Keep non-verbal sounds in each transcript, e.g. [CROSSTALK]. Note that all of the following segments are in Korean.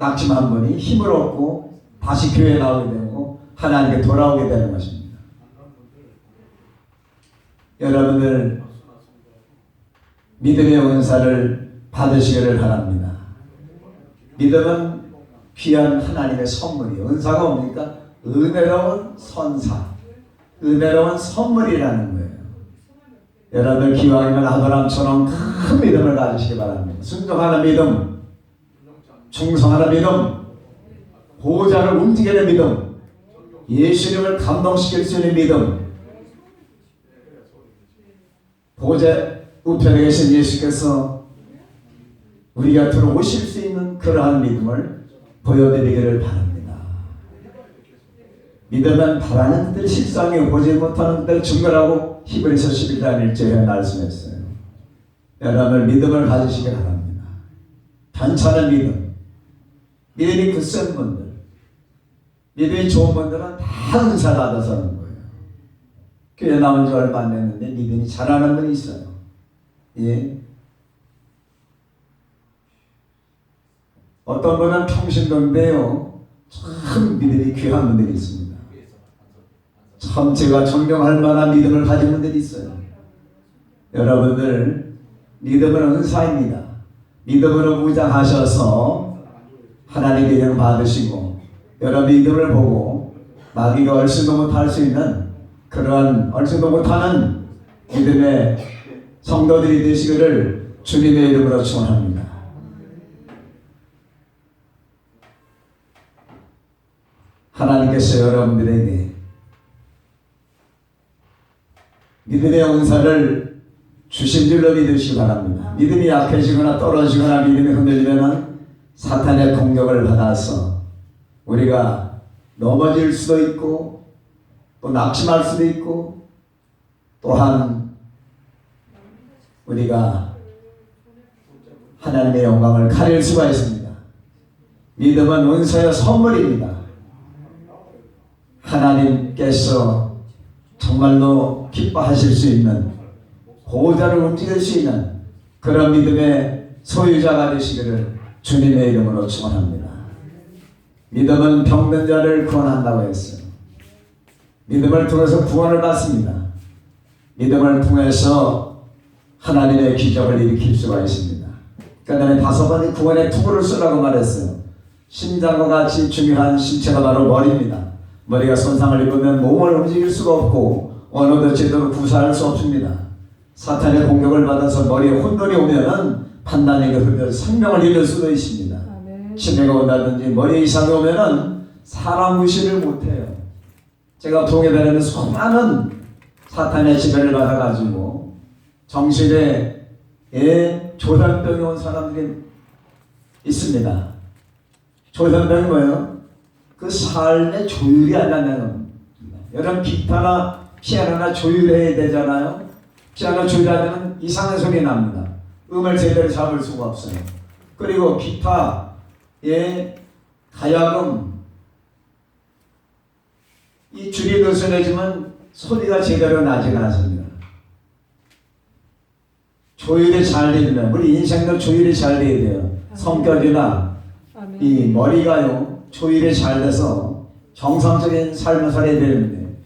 낙심한 분이 힘을 얻고 다시 교회에 나오게 되고 하나님께 돌아오게 되는 것입니다. 여러분들 믿음의 은사를 받으시기를 바랍니다. 믿음은 귀한 하나님의 선물이에요. 은사가 뭡니까? 은혜로운 선사, 은혜로운 선물이라는 거예요. 여러분들 기왕이면 아브라함처럼 큰 믿음을 가지시기 바랍니다. 순종하는 믿음, 충성하는 믿음, 보호자를 움직이는 믿음, 예수님을 감동시킬 수 있는 믿음, 보호자 우편에 계신 예수께서 우리 곁으로 오실 수 있는 그러한 믿음을 보여드리기를 바랍니다. 믿음은 바라는 들 실상에 보지 못하는 들 증거라고 히브리서 11장 1절에 말씀했어요. 여러분 믿음을 가지시기 바랍니다. 단찬한 믿음, 믿음이 굳센 분들, 믿음이 좋은 분들은 다 은사 받아서 하는 거예요. 교회 나온 지 얼마 안 됐는데 믿음이 잘하는 분이 있어요. 예. 어떤 분은 평신도인데요. 참 믿음이 귀한 분들이 있습니다. 참 제가 존경할 만한 믿음을 가진 분들이 있어요. 여러분들 믿음은 은사입니다. 믿음으로 무장하셔서 하나님의 이름 받으시고 여러 믿음을 보고 마귀가 얼씬도 못할 수 있는 그러한 얼씬도 못하는 믿음의 성도들이 되시기를 주님의 이름으로 축원합니다. 하나님께서 여러분들에게 믿음의 은사를 주신 줄로 믿으시기 바랍니다. 믿음이 약해지거나 떨어지거나 믿음이 흔들리면 사탄의 공격을 받아서 우리가 넘어질 수도 있고 또 낙심할 수도 있고 또한 우리가 하나님의 영광을 가릴 수가 있습니다. 믿음은 은사의 선물입니다. 하나님께서 정말로 기뻐하실 수 있는 보호자를 움직일 수 있는 그런 믿음의 소유자가 되시기를 주님의 이름으로 축원합니다. 믿음은 병든 자를 구원한다고 했어요. 믿음을 통해서 구원을 받습니다. 믿음을 통해서 하나님의 기적을 일으킬 수가 있습니다. 그 다음에 다섯 번째 구원의 투구를 쓰라고 말했어요. 심장과 같이 중요한 신체가 바로 머리입니다. 머리가 손상을 입으면 몸을 움직일 수가 없고 언어도 제대로 구사할 수 없습니다. 사탄의 공격을 받아서 머리에 혼돈이 오면은 판단력이 흔들어 생명을 잃을 수도 있습니다. 치매가 온다든지 머리 이상이 오면은 사람 의식을 못해요. 제가 동해 다니는 수많은 사탄의 지배를 받아가지고 정신에 예, 조현병이 온 사람들이 있습니다. 조현병이 뭐예요? 그 삶의 조율이 안 된다는. 여러분 기타나 피아노나 조율해야 되잖아요. 피아노 조율하면 이상한 소리 납니다. 음을 제대로 잡을 수가 없어요. 그리고 기타, 예, 가야금 이 줄이 느슨해지면 소리가 제대로 나지가 않습니다. 조율이 잘 되면 우리 인생도 조율이 잘 돼야 돼요. 성격이나. 이 머리가요 조율이 잘 돼서 정상적인 삶을 살아야 되는데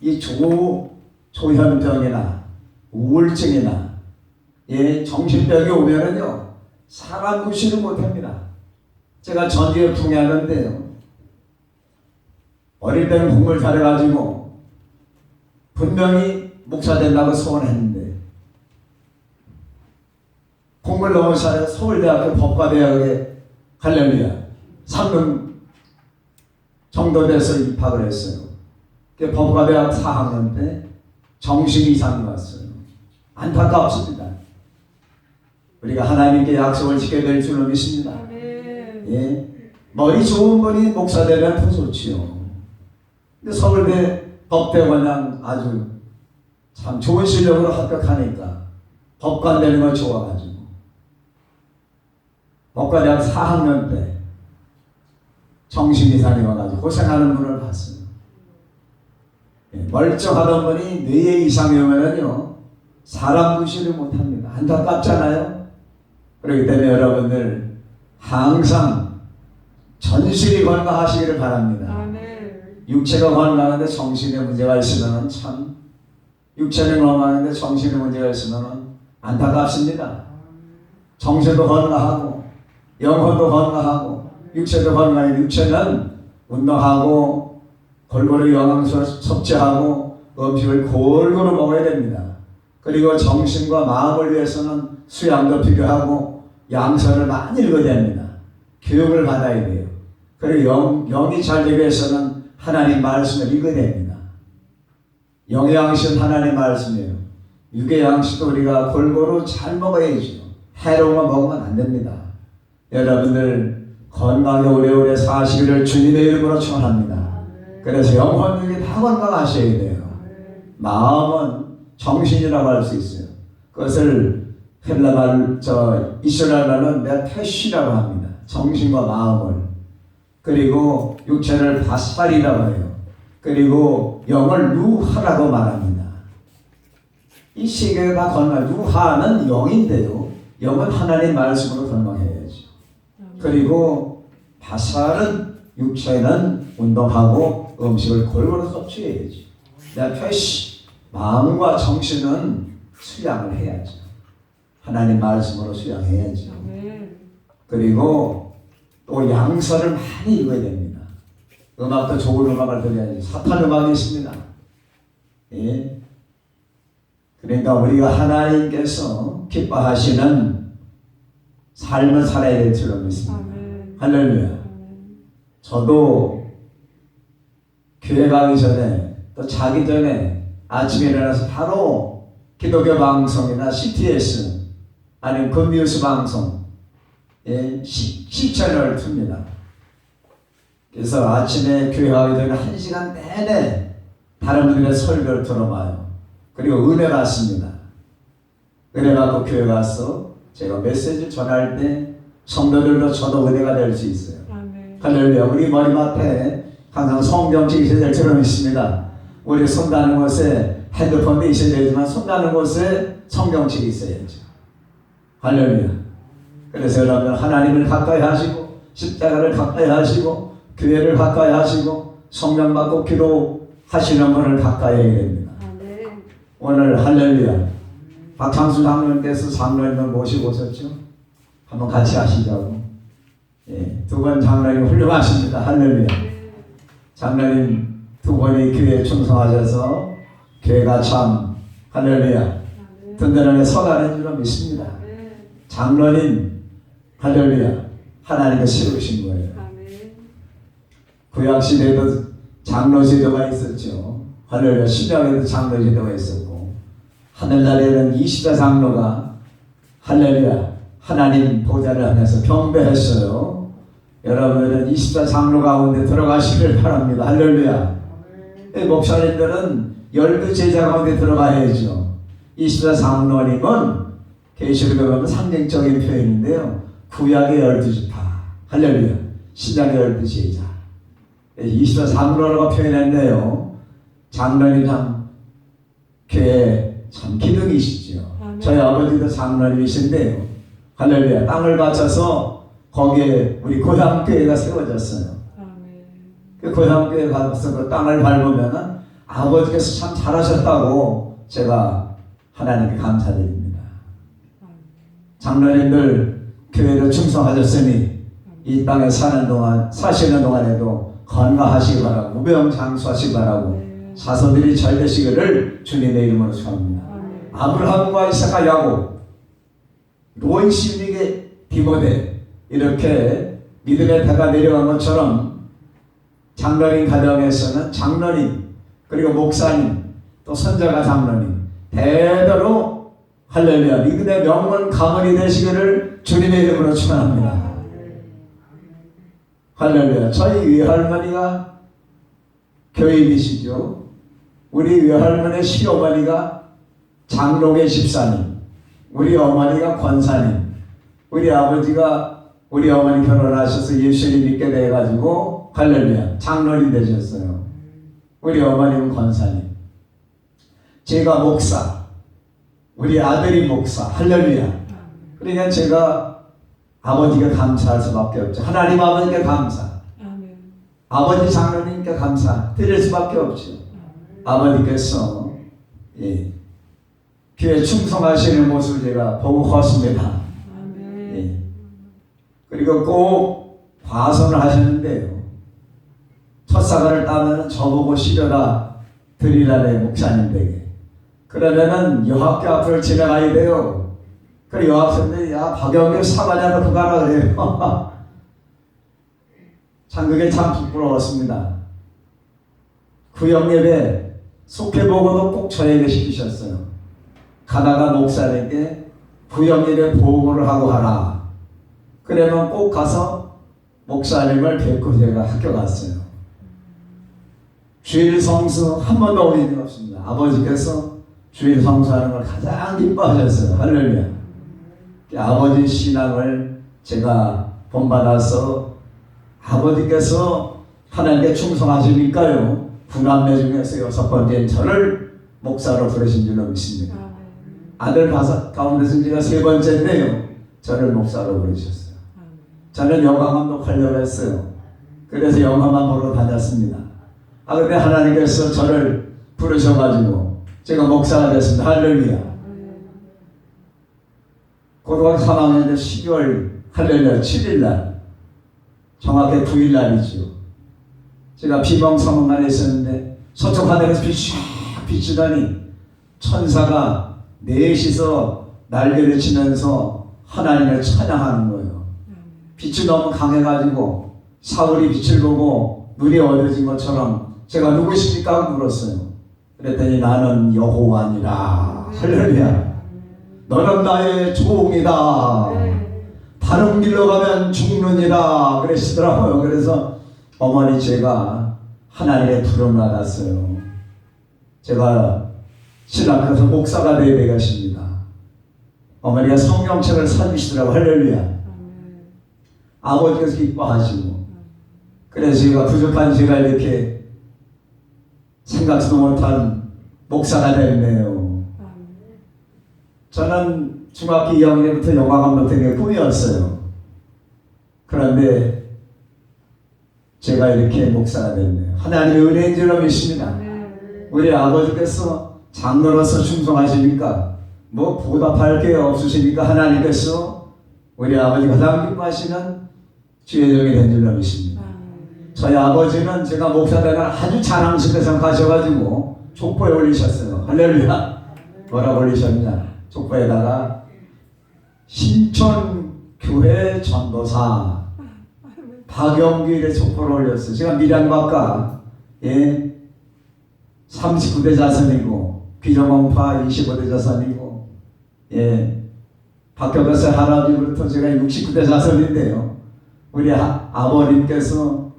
이 조 조현병이나 우울증이나 예 정신병이 오면은요 사람 구실을 못합니다. 제가 전주에 풍야하는데요 어릴 때는 공부를 잘해가지고 분명히 목사 된다고 소원했는데 공부를 너무 잘해서 서울대학교 법과대학에 할렐루야 3등 정도 돼서 입학을 했어요. 그 법과대학 4학년 때 정신 이상이 왔어요. 안타깝습니다. 우리가 하나님께 약속을 지켜야 될 줄로 믿습니다. 예. 머리 좋은 분이 목사 되면 더 좋지요. 근데 서울대 법대원장 아주 참 좋은 실력으로 합격하니까 법관 되는 거 좋아가지고 법과대학 4학년 때 정신 이상이 와가지고 고생하는 분을 봤어요. 예, 멀쩡하던 분이 뇌에 이상이 오면은요 사람 무시를 못합니다. 안타깝잖아요. 그렇기 때문에 여러분들 항상 전실이 건강하시기를 바랍니다. 아멘. 육체가 건강한데 정신에 문제가 있으면 참 육체는 건강한데 정신에 문제가 있으면 안타깝습니다. 정신도 건강하고 영혼도 건강하고 육체도 건강해 육체는 운동하고 골고루 영양소 섭취하고 음식을 골고루 먹어야 됩니다. 그리고 정신과 마음을 위해서는 수양도 필요하고 양서를 많이 읽어야 됩니다. 교육을 받아야 돼요. 그리고 영, 영이 잘 되기 위해서는 하나님 말씀을 읽어야 됩니다. 영의 양식은 하나님 말씀이에요. 육의 양식도 우리가 골고루 잘 먹어야죠. 해로운 거 먹으면 안 됩니다. 여러분들 건강에 오래오래 사시기를 주님의 이름으로 축원합니다. 그래서 영혼력이 다 건강하셔야 돼요. 마음은 정신이라고 할 수 있어요. 그것을 헬라말 저 이스라엘 말은 네페시라고 합니다. 정신과 마음을 그리고 육체를 바살이라고 해요. 그리고 영을 루하라고 말합니다. 이 세계가 건강 루하는 영인데요. 영은 하나님 말씀으로 건강해야죠. 그리고 바살은 육체는 운동하고 음식을 골고루 섭취해야죠. 네페시 마음과 정신은 수양을 해야죠. 하나님 말씀으로 수양해야죠. 아멘. 그리고 또 양서를 많이 읽어야 됩니다. 음악도 좋은 음악을 들어야지. 사탄 음악이 있습니다. 예. 그러니까 우리가 하나님께서 기뻐하시는 삶을 살아야 될 줄로 믿습니다. 할렐루야. 저도 교회 가기 전에 또 자기 전에 아침에 일어나서 바로 기독교 방송이나 CTS 아니면 금뉴스 방송 예, 시, 시채널을 틉니다. 그래서 아침에 교회 가기 전에 한 시간 내내 다른 분들의 설교를 들어봐요. 그리고 은혜 받습니다. 은혜 받고 교회 가서 제가 메시지 전할 때 성도들도 저도 은혜가 될 수 있어요. 할렐루야. 우리 머리맡에 항상 될 줄은 있습니다. 우리 손 닿는 곳에 핸드폰도 있어야 되지만 손 닿는 곳에 성경책이 있어야죠. 할렐루야. 그래서 여러분 하나님을 가까이 하시고 십자가를 가까이 하시고 교회를 가까이 하시고 성령 받고 기도하시는 분을 가까이 해야 됩니다. 아멘. 오늘 할렐루야. 박창수 장로님께서 장로님을 모시고 오셨죠? 한번 같이 하시자고. 예, 두번 장로님 훌륭하십니다. 할렐루야. 장로님 두 번이 교회에 충성하셔서 교회가 참 할렐루야. 든든하게 서가는 줄로 믿습니다. 장로님 할렐루야. 하나님께 세우신 거예요. 구약 시대에도 장로 제도가 있었죠. 할렐루야. 신약에도 장로 제도가 있었고 하늘나라에는 20자 장로가 할렐루야. 하나님 보좌를 하면서 경배했어요. 여러분은 20자 장로 가운데 들어가시길 바랍니다. 할렐루야. 이 목사님들은 열두 제자 가운데 들어가야죠. 20자 장로님은 계시록에 보면 상징적인 표현인데요. 구약의 열두 지파, 할렐루야. 신약의 열두 제자. 20자 장로라고 표현했네요. 장로님 참 교회 참 기둥이시죠. 아멘. 저희 아버지도 장로님이신데요. 할렐루야. 땅을 바쳐서 거기에 우리 고향교회가 세워졌어요. 그 고향교회 가서 그 땅을 밟으면은 아버지께서 참 잘하셨다고 제가 하나님께 감사드립니다. 장로님들 교회로 충성하셨으니 이 땅에 사는 동안 사시는 동안에도 건강하시기 바라고 무병장수하시기 바라고. 자손들이 잘 되시기를 주님의 이름으로 축원합니다. 아멘. 아브라함과 이삭과 야곱, 노인 시민에게 디모데 이렇게 믿음의 배가 내려간 것처럼 장로님 가정에서는 장로님 그리고 목사님 또 선자가 장로님 대대로 할렐루야 믿음의 명문 가문이 되시기를 주님의 이름으로 축원합니다. 할렐루야 저희 외할머니가 교인이시죠. 우리 외할머니 시어머니가 장로계 집사님, 우리 어머니가 권사님, 우리 아버지가 우리 어머니 결혼하셔서 예수님 믿게 돼가지고 할렐루야 장로님 되셨어요. 우리 어머님은 권사님, 제가 목사, 우리 아들이 목사, 할렐루야. 그러니까 제가 아버지가 감사할 수밖에 없죠. 하나님 아버지께 감사. 아버지 장로님께 감사 드릴 수밖에 없죠. 아버지께서 예, 교회 충성하시는 모습을 제가 보고 컸습니다. 예. 그리고 꼭 과선을 하셨는데요. 첫 사과를 따면 저보고 시려다 드리라네 목사님에게. 그러면은 여학교 앞을 지나가야 돼요. 그래 여학생들이 야 박영규 놓고 가라 그래요. [LAUGHS] 참 그게 참 부끄러웠습니다. 구역예배 속해보고도 꼭 저에게 시키셨어요. 가다가 목사님께 구역예배 보고를 하고 하라. 그러면 꼭 가서 목사님을 뵙고 제가 학교 갔어요. 주일 성수 한 번도 올린 적 없습니다. 아버지께서 주일 성수하는 걸 가장 기뻐하셨어요. 할렐루야. 아버지 신앙을 제가 본받아서 아버지께서 하나님께 충성하시니까요. 구남매 중에서 여섯 번째 저를 목사로 부르신 줄로 믿습니다. 아들 다섯 가운데서 제가 세 번째인데요. 저를 목사로 부르셨어요. 저는 영화 감독 하려고 했어요. 그래서 영화만 보러 다녔습니다. 아 근데 하나님께서 저를 부르셔가지고 제가 목사가 됐습니다. 할렐루야. 고등학교 3학년 때 12월 할렐루야 7일날 정확히 9일날이죠. 제가 비방성만에 있었는데 서쪽 하늘에서 빛이 비치더니 천사가 넷이서 날개를 치면서 하나님을 찬양하는 거예요. 빛이 너무 강해가지고 사울이 빛을 보고 눈이 어두워진 것처럼 제가 누구십니까? 물었어요. 그랬더니 나는 여호와니라. 할렐루야. 너는 나의 종이다. 다른 길로 가면 죽느니라. 그러시더라고요. 그래서 어머니 제가 하나님의 부름 받았어요. 제가 신학교에서 목사가 되어야 되겠습니다. 어머니가 성경책을 사주시더라고 할렐루야. 아버지께서 기뻐하시고 그래서 제가 부족한 제가 이렇게 생각지도 못한 목사가 됐네요. 저는 중학교 2학년부터 영화 감독 되는 게 꿈이었어요. 그런데 제가 이렇게 목사가 됐네요. 하나님의 은혜인 줄로 믿습니다. 우리 아버지께서 장로로서 충성하시니까 뭐 보답할 게 없으시니까 하나님께서 우리 아버지 가장 기뻐하시는 주의 종이 된 줄로 믿습니다. 저희 아버지는 제가 목사 되는 아주 자랑스럽게 생각하셔가지고 족보에 올리셨어요. 할렐루야. 뭐라고 올리셨냐? 족보에다가 신촌교회 전도사 박영규의 족보를 올렸어요. 제가 밀양박가 예 39대 자손이고 귀정원파 25대 자손이고 예 박경수 할아버지부터 제가 69대 자손인데요. 우리 아, 아버님께서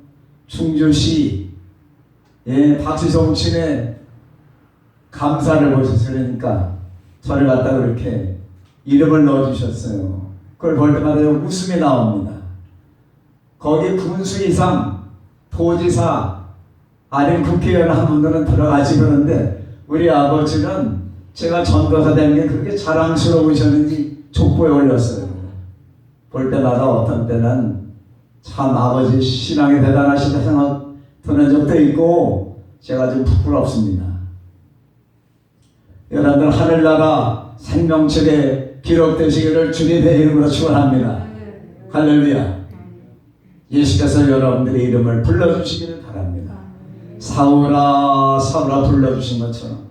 충주시 예 박수성친의 감사를 보셨으니까 저를 갖다 그렇게 이름을 넣어주셨어요. 그걸 볼 때마다 웃음이 나옵니다. 거기 군수 이상 도지사 아닌 국회의원 한 분들은 들어가지 그러는데 우리 아버지는 제가 전도사 된게 그렇게 자랑스러우셨는지 족보에 올렸어요. 볼 때마다 어떤 때는 참 아버지 신앙이 대단하시다 생각 드는 적도 있고 제가 좀 부끄럽습니다. 여러분들 하늘나라 생명책에 기록되시기를 주님의 이름으로 축원합니다. 할렐루야. 예수께서 여러분들의 이름을 불러주시기를 바랍니다. 사울아 사울아 불러주신 것처럼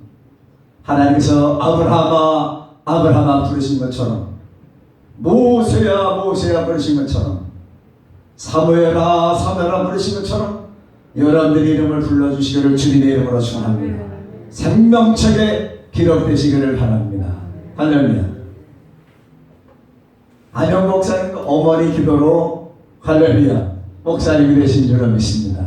하나님께서 아브라함아 아브라함아 부르신 것처럼 모세야 모세야 부르신 것처럼 사무엘아 사무엘아 부르신 것처럼 여러분들의 이름을 불러주시기를 주님의 이름으로 축원합니다. 생명책에 기록되시기를 바랍니다. 할렐루야. 안영 목사님 어머니 기도로 할렐루야 목사님이 되신 줄로 믿습니다.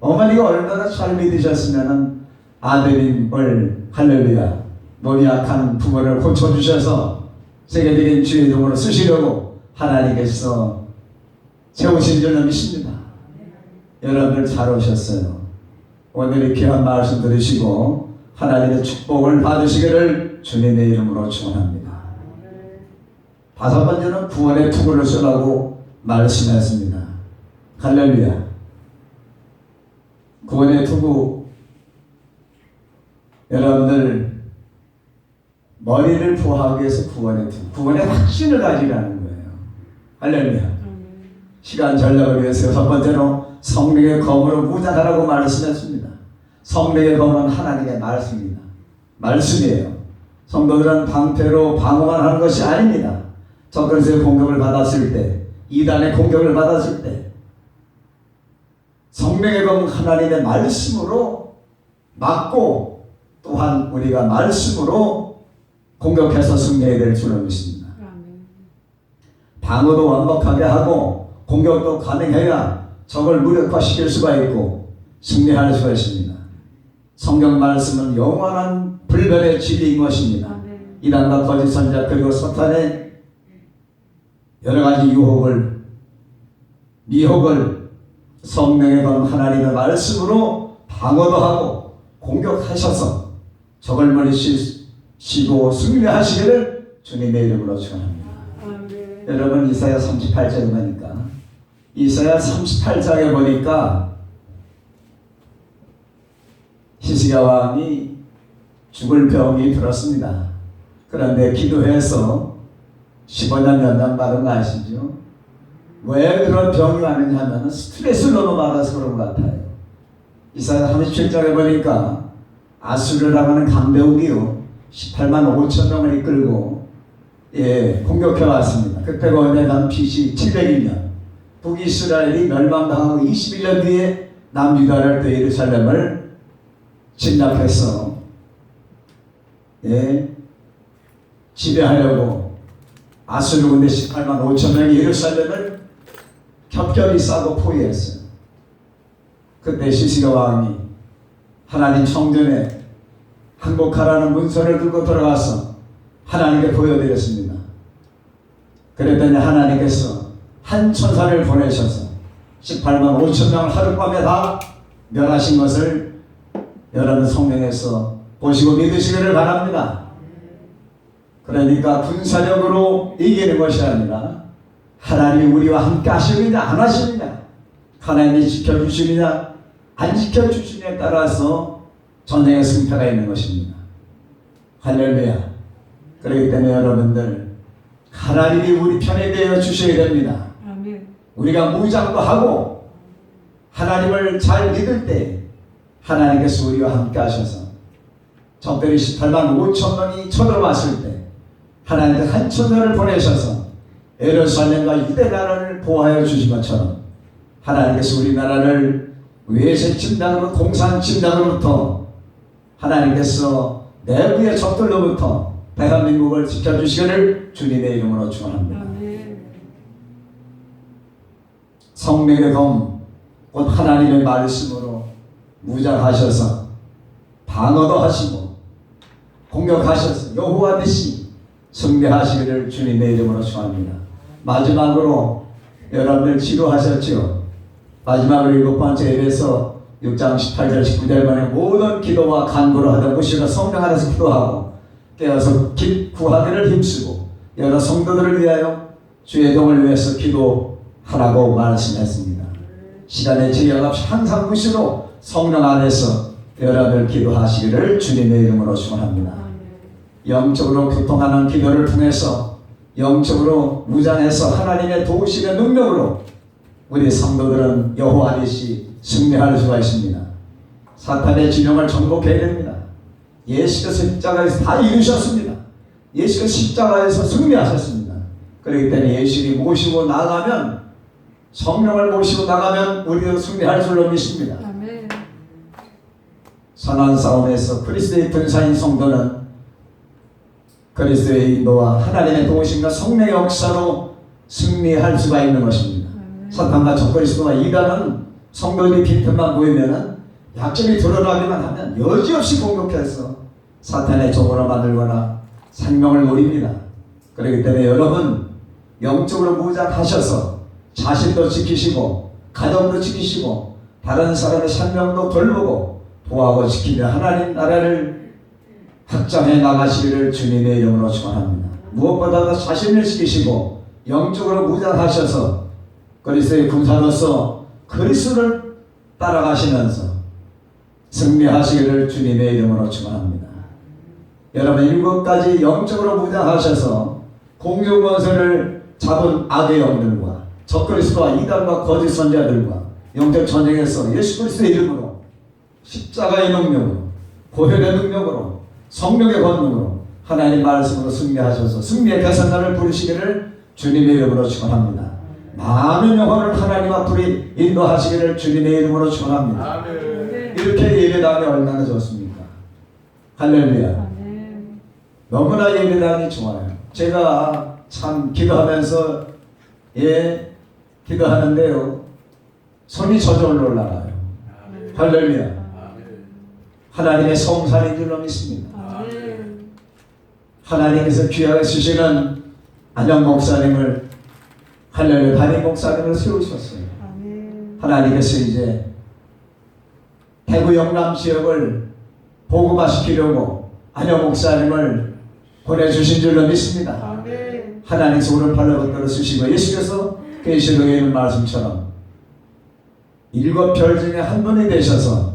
어머니가 얼마나 잘 믿으셨으면 아들임을 할렐루야 몸이 약한 부모를 고쳐주셔서 세계적인 주의 동으로 쓰시려고 하나님께서 세우신 줄로 믿습니다. 여러분들 잘 오셨어요. 오늘 이 귀한 말씀 들으시고 하나님의 축복을 받으시기를 주님의 이름으로 축원합니다. 다섯 번째는 구원의 투구를 쓰라고 말씀했습니다. 할렐루야. 구원의 투구 여러분들 머리를 부하기 위해서 구원의 투구 구원의 확신을 가지라는 거예요. 할렐루야. 시간 전략을 위해서 여섯 번째로 성령의 검으로 무장하라고 말씀했습니다. 성령의 검은 하나님의 말씀입니다. 말씀이에요. 성도들은 방패로 방어만 하는 것이 아닙니다. 적그리스의 공격을 받았을 때, 이단의 공격을 받았을 때, 성령의 검 하나님의 말씀으로 막고 또한 우리가 말씀으로 공격해서 승리해야 될 줄을 믿습니다. 방어도 완벽하게 하고 공격도 가능해야 적을 무력화시킬 수가 있고 승리할 수가 있습니다. 성경 말씀은 영원한 불변의 진리인 것입니다. 이단과 거짓 선자 그리고 사탄의 여러 가지 유혹을 미혹을 성령의 검 하나님의 말씀으로 방어도 하고 공격하셔서 적을 머리시고 승리하시기를 주님의 이름으로 축원합니다. 여러분 이사야 38장에 보니까 이사야 38장에 보니까 히스기야 왕이 죽을 병이 들었습니다. 그런데 기도해서 15년 연장 받은 거 아시죠? 왜 그런 병이 왔느냐 하면 스트레스를 너무 받아서 그런 것 같아요. 이사야 37장에 보니까 아수르라고 하는 강대국이요. 18만 5천 명을 이끌고 예, 공격해 왔습니다. 그때 거기에 BC 701년 북이스라엘이 멸망당하고 21년 뒤에 남유다를 또 예루살렘을 침략해서 예, 지배하려고 아수르 군대 18만 5천 명이 예루살렘을 겹겹이 싸고 포위했어요. 그때 시시가 왕이 하나님 청전에 항복하라는 문서를 들고 들어가서 하나님께 보여드렸습니다. 그랬더니 하나님께서 한 천사를 보내셔서 18만 5천 명을 하룻밤에 다 멸하신 것을 여러분 성령에서 보시고 믿으시기를 바랍니다. 그러니까 군사력으로 이기는 것이 아니라 하나님이 우리와 함께 하시느냐 안 하시느냐 하나님이 지켜주시느냐 안 지켜주시느냐에 따라서 전쟁의 승패가 있는 것입니다. 할렐루야. 그렇기 때문에 여러분들 하나님이 우리 편에 되어 주셔야 됩니다. 우리가 무장도 하고 하나님을 잘 믿을 때 하나님께서 우리와 함께 하셔서 적들이 18만 5천 명이 쳐들어왔을 때 하나님께서 한 천년을 보내셔서 예루살렘과 유대 나라를 보호하여 주신 것처럼 하나님께서 우리나라를 외세 침략으로 공산 침략으로부터 하나님께서 내부의 적들로부터 대한민국을 지켜주시기를 주님의 이름으로 축원합니다. 성령의 검, 곧 하나님의 말씀으로 무장하셔서 방어도 하시고 공격하셔서 여호와듯이 승리하시기를 주님의 이름으로 축원합니다. 마지막으로 여러분들 지도하셨죠? 마지막으로 일곱 번째 예배에서 6장 18절 19절 만에 모든 기도와 간구를 하던 무시가 성령 안에서 기도하고 깨어서 기, 구하기를 힘쓰고 여러 성도들을 위하여 주의 동을 위해서 기도 하라고 말씀했습니다. 시간의 제약 없이 항상 무시로 성령 안에서 여러분들 기도하시기를 주님의 이름으로 축원합니다. 영적으로 교통하는 기도를 통해서 영적으로 무장해서 하나님의 도우심의 능력으로 우리 성도들은 여호와 듯이 승리할 수가 있습니다. 사탄의 진영을 정복해야 됩니다. 예수께서 십자가에서 다 이루셨습니다. 예수께서 십자가에서 승리하셨습니다. 그렇기 때문에 예수를 모시고 나가면 성령을 모시고 나가면 우리도 승리할 줄로 믿습니다. 선한 싸움에서 그리스도의 분사인 성도는 그리스도의 인도와 하나님의 도우심과 성령의 역사로 승리할 수가 있는 것입니다. 사탄과 적그리스도와 이단은 성도들이 빈틈만 보이면은 약점이 드러나기만 하면 여지없이 공격해서 사탄의 종으로 만들거나 생명을 노립니다. 그렇기 때문에 여러분 영적으로 무장하셔서 자신도 지키시고 가정도 지키시고 다른 사람의 생명도 돌보고 도하고 지키며 하나님 나라를 확장해 나가시기를 주님의 이름으로 축원합니다. 무엇보다도 자신을 지키시고 영적으로 무장하셔서 그리스도의 군사로서 그리스도를 따라가시면서 승리하시기를 주님의 이름으로 축원합니다. 여러분 일곱 가지 영적으로 무장하셔서 공중권세를 잡은 악의 영들과 적그리스도와 이단과 거짓 선자들과 영적 전쟁에서 예수 그리스도의 이름으로 십자가의 능력으로 고혈의 능력으로 성령의 권능으로 하나님 말씀으로 승리하셔서 승리의 개선단을 부르시기를 주님의 이름으로 축원합니다. 많은 영혼을 하나님 앞으로 인도하시기를 주님의 이름으로 축원합니다. 이렇게 예배당이 얼마나 좋습니까? 할렐루야. 너무나 예배당이 좋아요. 제가 참 기도하면서 예 기도하는데요. 손이 저절로 올라가요. 할렐루야. 하나님의 성산인 줄로 믿습니다. 하나님께서 귀하게 쓰시는 안영 목사님을 할렐루야 반인 목사님을 세우셨어요. 하나님께서 이제 대구 영남 지역을 복음화시키려고 안영 목사님을 보내주신 줄로 믿습니다. 하나님께서 오늘 발로번들어 쓰시고 예수께서 계시록에 있는 말씀처럼 일곱 별 중에 한 분이 되셔서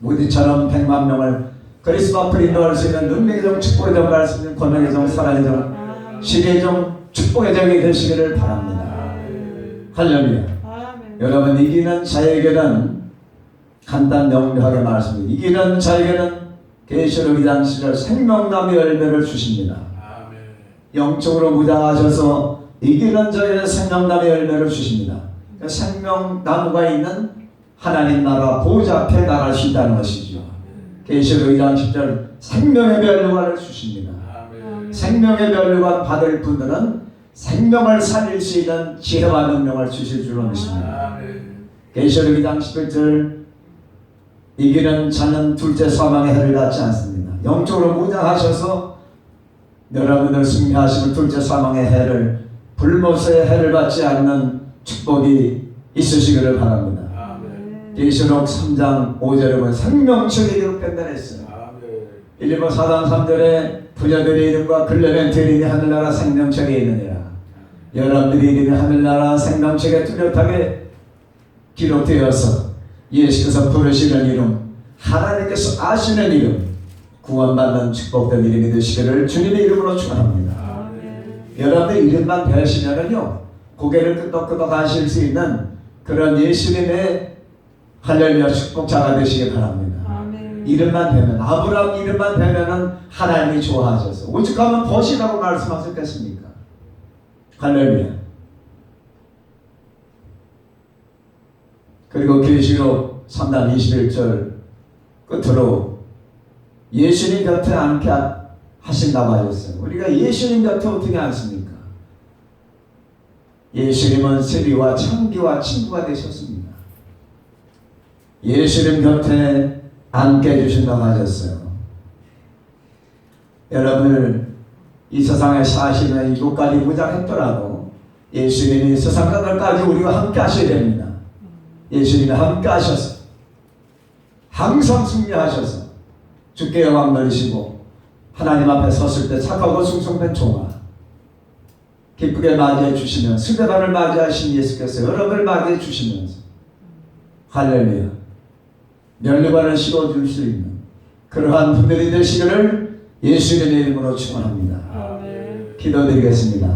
무디처럼 백만 명을 그리스도 앞을 인도할 수 있는 능력의 정, 축복의 정, 말씀 정, 권능의 정, 사랑의 정, 아멘. 시대의 정, 축복의 정이 되시기를 바랍니다. 할렐루야. 여러분 이기는 자에게는 간단 명료하게 말씀입니다. 이기는 자에게는 계시록 2장 7절 생명나무 열매를 주십니다. 영적으로 무장하셔서 이기는 자에게는 생명나무 열매를 주십니다. 그러니까 생명나무가 있는 하나님 나라 보좌 앞에 나갈 수 있다는 것이죠. 계시록 2장 10절 생명의 멸류관을 주십니다. 생명의 멸류관 받을 분들은 생명을 살릴 수 있는 지혜와 능력을 주실 줄로 믿습니다. 계시록 2장 11절 이기는 자는 둘째 사망의 해를 받지 않습니다. 영적으로 무장하셔서 여러분을 승리하시는 둘째 사망의 해를 불모스의 해를 받지 않는 축복이 있으시기를 바랍니다. 계시록 3장 5절에 보면 생명책의 이름 변단했어요. 1번 4장 3절에 부자들의 이름과 글레멘트 이름이 하늘나라 생명책에 있느니라. 여러분들의 이름이 하늘나라 생명책에 뚜렷하게 기록되어서 예수께서 부르시는 이름, 하나님께서 아시는 이름, 구원받는 축복된 이름이 되시기를 주님의 이름으로 축원합니다. 여러분의 이름만 배우시면은요 고개를 끄덕끄덕 하실 수 있는 그런 예수님의 할렐루야 축복자가 되시길 바랍니다. 아멘. 이름만 되면 아브라함 이름만 되면은 하나님이 좋아하셔서 오죽하면 벗이라고 말씀하셨겠습니까? 할렐루야. 그리고 계시록 3장 21절 끝으로 예수님 곁에 앉게 하신다고 하셨어요. 우리가 예수님 곁에 어떻게 앉습니까? 예수님은 세리와 창기와 친구가 되셨습니다. 예수님 곁에 앉게 해주신다고 하셨어요. 여러분을 이 세상에 사시는 이곳까지 무장했더라도 예수님이 세상 끝날까지 우리와 함께 하셔야 됩니다. 예수님이 함께 하셔서 항상 승리하셔서 주께 영광 돌리시고 하나님 앞에 섰을 때 착하고 충성된 종아 기쁘게 맞이해 주시면 스데반을 맞이하신 예수께서 여러분을 맞이해 주시면서 할렐루야 멸류관을 씌워줄 수 있는 그러한 분들이 되시기를 예수님의 이름으로 축원합니다. 기도드리겠습니다.